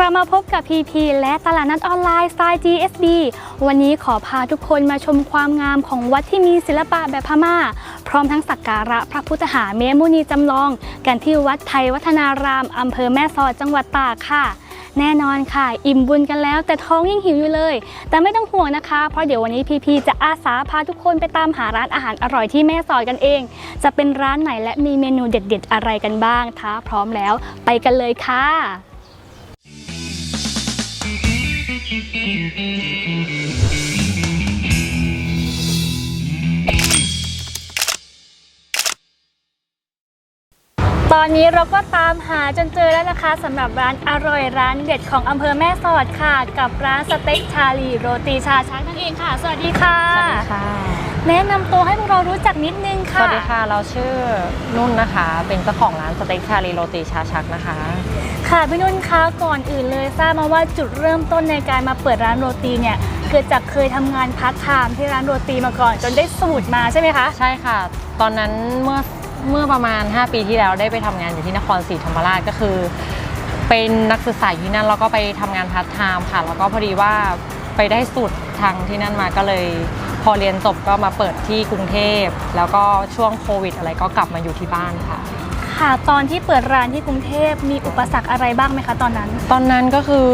มาพบกับ PP และตลาดนัดออนไลน์สไตล์ GSB วันนี้ขอพาทุกคนมาชมความงามของวัดที่มีศิลปะแบบพม่า พร้อมทั้งสักการะพระพุทธหาเมมุนีจำลอง กันที่วัดไทยวัฒนารามอำเภอแม่สอดจังหวัดตากค่ะ แน่นอนค่ะ อิ่มบุญกันแล้ว แต่ท้องยังหิวอยู่เลย แต่ไม่ต้องห่วงนะคะ เพราะเดี๋ยววันนี้พีพีจะอาสาพาทุกคนไปตามหาร้านอาหารอร่อยที่แม่สอดกันเอง จะเป็นร้านไหนและมีเมนูเด็ด ๆ อะไรกันบ้างถ้าพร้อมแล้ว ไปกันเลยค่ะ ตอนนี้เราก็ตามหาจนเจอแล้วนะคะสำหรับร้านอร่อยร้านเด็ดของอำเภอแม่สอดค่ะ กับร้านสเต็กชาลีโรตีชาชักนั่นเองค่ะ สวัสดีค่ะ สวัสดีค่ะ แนะนำตัวให้พวกเรารู้จักนิดนึงสค่ะวัสดีค่ะ เราชื่อนุ่นนะคะ เป็นเจ้าของร้านสเต็กชาลีโรตีชาชักนะคะ ค่ะพี่นุ่นคะก่อนอื่นเลยทราบมาว่าจุดเริ่มต้นในการมาเปิดร้านโรตีเนี่ยเกิดจากเคยทำงานพาร์ทไทม์ที่ร้านโรตีมาก่อน จนได้สูตรมาใช่ไหมคะ ใช่ค่ะ ตอนนั้นเมื่อเมื่อประมาณ 5 ปีที่แล้วได้ไปทำงานอยู่ที่นครศรีธรรมราชก็คือ เป็นนักศึกษาอยู่ที่นั่นแล้วก็ไปทำงานพาร์ทไทม์ค่ะ แล้วก็พอดีว่าไปได้สูตรทางที่นั่นมาก็เลย พอเรียนจบก็มาเปิดที่กรุงเทพ แล้วก็ช่วงโควิดอะไรก็กลับมาอยู่ที่บ้านค่ะ ค่ะ ตอนที่เปิดร้านที่กรุงเทพมีอุปสรรคอะไรบ้างไหมคะตอนนั้น ตอนนั้นก็คือ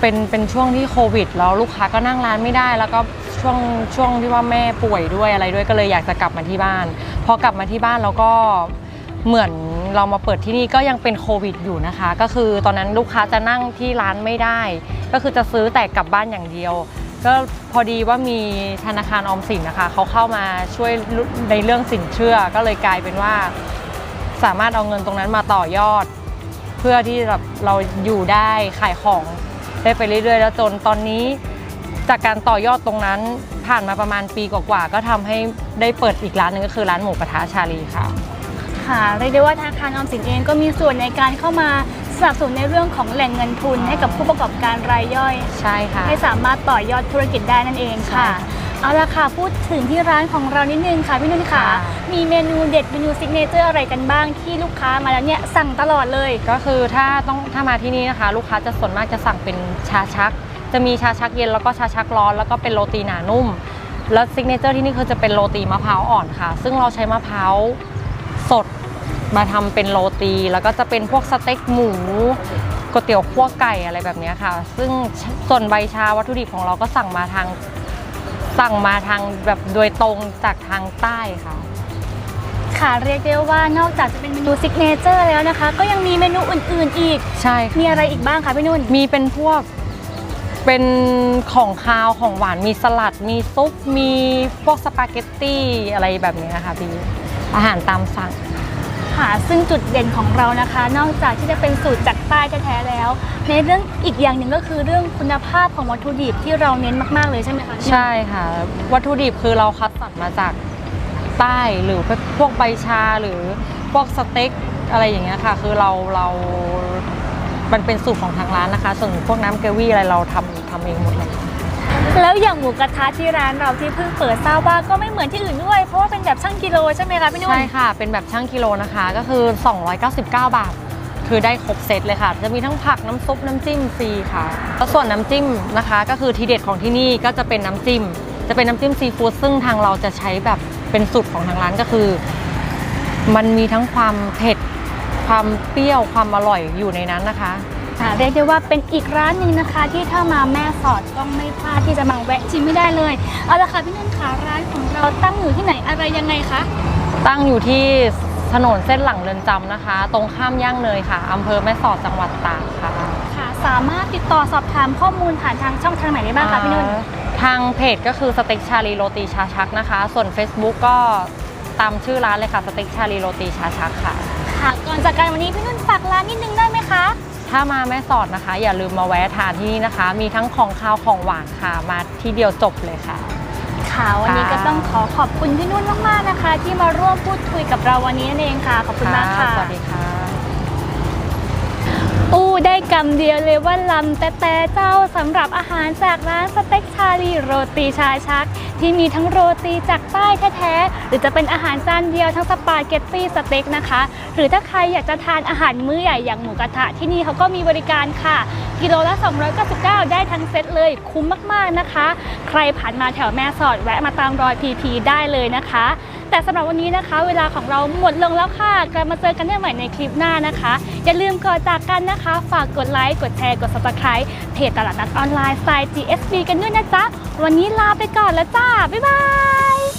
เป็นเป็นช่วงที่โควิด แล้วลูกค้าก็นั่งร้านไม่ได้ แล้วก็ช่วงช่วงที่ว่าแม่ป่วยด้วยอะไรด้วยก็เลยอยากจะกลับมาที่บ้าน พอกลับมาที่บ้านแล้วก็เหมือนเรามาเปิดที่นี่ก็ยังเป็นโควิดอยู่นะคะ ก็คือตอนนั้นลูกค้าจะนั่งที่ร้านไม่ได้ ก็คือจะซื้อแต่กลับบ้านอย่างเดียว ก็พอดีว่ามีธนาคารออมสินนะคะเขาเข้ามาช่วยในเรื่องสินเชื่อก็เลยกลายเป็นว่า สามารถเอาเงินตรงนั้นมาต่อยอด เพื่อที่แบบเราอยู่ได้ขายของได้ไปเรื่อยๆ แล้วจนตอนนี้ จากการต่อยอดตรงนั้นผ่านมาประมาณปีกว่าๆก็ทำให้ได้เปิดอีกร้านหนึงก็คือร้านหมูกระทะชาลีค่ะค่ะเรียกได้ว่าธนาคารออมสินเองก็มีส่วนในการเข้ามาสนับสนุนในเรื่องของแหล่งเงินทุนให้กับผู้ประกอบการรายย่อย ใช่ค่ะให้สามารถต่อยอดธุรกิจได้นั่นเองค่ะใช่ เอาละค่ะ พูดถึงที่ร้านของเรานิดนึงค่ะพี่นุ่นค่ะค่ะ มีเมนูเด็ดเมนูซิกเนเจอร์อะไรกันบ้างที่ลูกค้ามาแล้วเนี่ยสั่งตลอดเลย ก็คือถ้าต้องถ้ามาที่นี่นะคะ ลูกค้าจะส่วนมากจะสั่งเป็นชาชัก จะมีชาชักเย็นแล้วก็ชาชักร้อนแล้วก็เป็นโรตีหนานุ่ม แล้วซิกเนเจอร์ที่นี่คือจะเป็นโรตีมะพร้าวอ่อนค่ะ ซึ่งเราใช้มะพร้าวสดมาทำเป็นโรตี แล้วก็จะเป็นพวกสเต็กหมูก๋วยเตี๋ยวคั่วไก่อะไรแบบเนี้ยค่ะ ซึ่งส่วนใบชาวัตถุดิบของเราก็สั่งมาทาง สั่งมาทางแบบโดยตรงจากทางใต้ค่ะ ค่ะเรียกได้ว่านอกจากจะเป็นเมนูซิกเนเจอร์แล้วนะคะ ก็ยังมีเมนูอื่น ๆ อีก ใช่ค่ะมีอะไรอีกบ้างคะพี่นุ่น มีเป็นพวกเป็นของคาวของหวานมีสลัด มีซุป มีพวกสปาเกตตี้อะไรแบบนี้ค่ะพี่อาหารตามสั่ง ค่ะ ซึ่งจุดเด่นของเรานะคะ นอกจากที่จะเป็นสูตรจากใต้แท้ๆแล้ว ในเรื่องอีกอย่างหนึ่งก็คือเรื่องคุณภาพของวัตถุดิบที่เราเน้นมากๆเลยใช่ไหมคะใช่ค่ะ วัตถุดิบคือเราคัดสรรมาจากใต้หรือพวกใบชาหรือพวกสเต็กอะไรอย่างเงี้ยค่ะ คือเราเรา มันเป็นสูตรของทางร้านนะคะ ส่วนพวกน้ำเกรวี่อะไรเราทำทำเองหมดเลยแล้วอย่างหมูกระทะที่ร้านเราที่เพิ่งเปิดทราบว่าก็ไม่เหมือนที่อื่นด้วย เพราะว่าเป็นแบบช่าง กิโลใช่ไหมคะพี่นุ่น ใช่ค่ะ เป็นแบบช่างกิโลนะคะ ก็คือ 299 บาท คือได้ครบเซตเลยค่ะ จะมีทั้งผักน้ำซุปน้ำจิ้มฟรีค่ะ แล้วส่วนน้ำจิ้มนะคะ ก็คือทีเด็ดของที่นี่ก็จะเป็นน้ำจิ้ม จะเป็นน้ำจิ้มซีฟู้ดซึ่งทางเราจะใช้แบบเป็นสูตรของทางร้านก็คือ มันมีทั้งความเผ็ด ความเปรี้ยว ความอร่อยอยู่ในนั้นนะคะ ค่ะเรียกได้ว่าเป็นอีกร้านหนึ่งนะคะ ที่ถ้ามาแม่สอดต้องไม่พลาดที่จะมาแวะชิมไม่ได้เลย เอาละค่ะพี่นุ่นค่ะร้านของเราตั้งอยู่ที่ไหนอะไรยังไงคะ ตั้งอยู่ที่ถนนเส้นหลังเรือนจำนะคะ ตรงข้ามย่างเนยค่ะอำเภอแม่สอดจังหวัดตากค่ะค่ะ สามารถติดต่อสอบถามข้อมูลผ่านทางช่องทางไหนได้บ้างคะพี่นุ่นเอ่อทางเพจก็คือสเต็กชาลีโรตีชาชักนะคะ ส่วน Facebook ก็ตามชื่อร้านเลยค่ะสเต็กชาลีโรตีชาชักค่ะ ค่ะ ก่อนจากการวันนี้พี่นุ่นฝากร้านนิดนึงได้ไหมคะ ถ้ามาแม่สอดนะคะ อย่าลืมมาแวะทานที่นี่นะคะ มีทั้งของคาวของหวานค่ะมาที่เดียวจบเลยค่ะ ค่ะวันนี้ก็ต้องขอขอบคุณพี่นุ่นมากๆนะคะ ที่มาร่วมพูดคุยกับเราวันนี้นั่นเองค่ะ ขอบคุณมากค่ะสวัสดีค่ะอู้ได้กำเดียวเลยว่าลำแต่แต่เจ้าสำหรับอาหารจากร้านสเต็กชาลีโรตีชาชัก ที่มีทั้งโรตีจากใต้แท้ๆ หรือจะเป็นอาหารจานเดียวทั้งสปาเกตตี้สเต็กนะคะ หรือถ้าใครอยากจะทานอาหารมื้อใหญ่อย่างหมูกระทะที่นี่เขาก็มีบริการค่ะ กิโลละ 299 ได้ทั้งเซตเลยคุ้มมากๆนะคะ ใครผ่านมาแถวแม่สอดแวะมาตามรอยพีพีได้เลยนะคะ แต่สำหรับวันนี้นะคะ เวลาของเราหมดลงแล้วค่ะกลับมาเจอกันได้ใหม่ในคลิปหน้านะคะ อย่าลืมกดจากกันนะคะ ฝากกดไลค์กดแชร์กด subscribe เพจตลาดนัดออนไลน์สไตล์ GSB กันด้วยนะจ๊ะวันนี้ลาไปก่อนแล้วจ้าบ๊ายบาย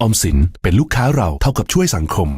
ออมสินเป็นลูกค้าเราเท่ากับช่วยสังคม